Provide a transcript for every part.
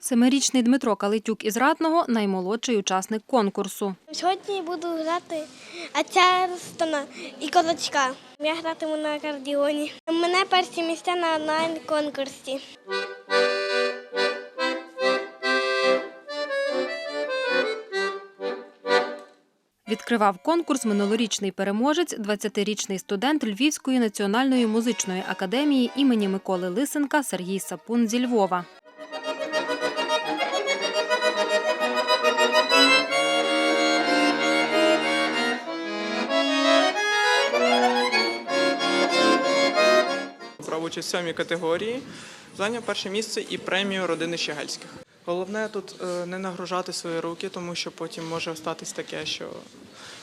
Семирічний Дмитро Калитюк із Ратного – наймолодший учасник конкурсу. Сьогодні буду грати Ацерстона і Козачка. Я гратиму на акордіоні. У мене перші місця на онлайн-конкурсі. Відкривав конкурс минулорічний переможець, 20-річний студент Львівської національної музичної академії імені Миколи Лисенка Сергій Сапун зі Львова. Участь в сьомій категорії, зайняв перше місце і премію родини Щегельських. Головне тут е, не нагружати свої руки, тому що потім може статись таке, що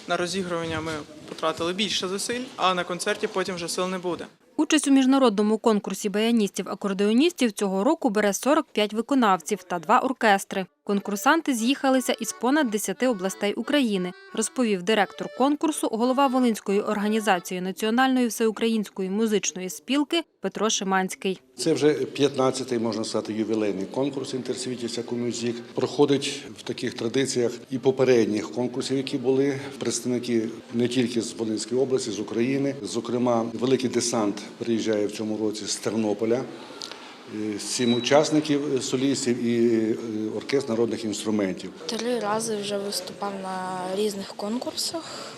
на розігрування ми потратили більше зусиль, а на концерті потім вже сил не буде. Участь у міжнародному конкурсі баяністів-акордеоністів цього року бере 45 виконавців та два оркестри. Конкурсанти з'їхалися із понад 10 областей України, розповів директор конкурсу, голова Волинської організації Національної всеукраїнської музичної спілки Петро Шиманський. Це вже 15-й, можна сказати, ювілейний конкурс інтерсвіті Сякомюзік. Проходить в таких традиціях і попередніх конкурсів, які були представники не тільки з Волинської області, з України. Зокрема, великий десант приїжджає в цьому році з Тернополя. Е, Сім учасників е, солістів і е, оркестр народних інструментів. Три рази вже виступав на різних конкурсах.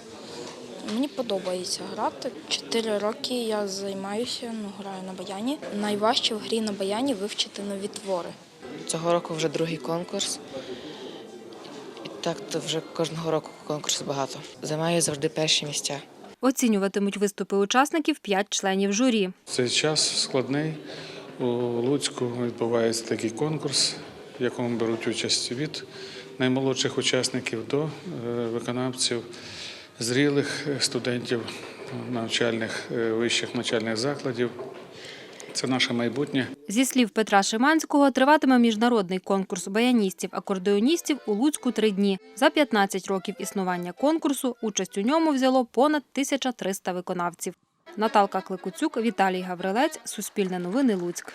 Мені подобається грати. Чотири роки я займаюся, ну, граю на баяні. Найважче в грі на баяні вивчити нові твори. Цього року вже другий конкурс. І так то вже кожного року конкурсів багато. Займаю завжди перші місця. Оцінюватимуть виступи учасників п'ять членів журі. Цей час складний. У Луцьку відбувається такий конкурс, в якому беруть участь від наймолодших учасників до е, виконавців, зрілих е, студентів навчальних е, вищих навчальних закладів. Це наше майбутнє. Зі слів Петра Шиманського, триватиме міжнародний конкурс баяністів-акордеоністів у Луцьку три дні. За 15 років існування конкурсу участь у ньому взяло понад 1300 виконавців. Наталка Кликуцюк, Віталій Гаврилець, Суспільне новини Луцьк.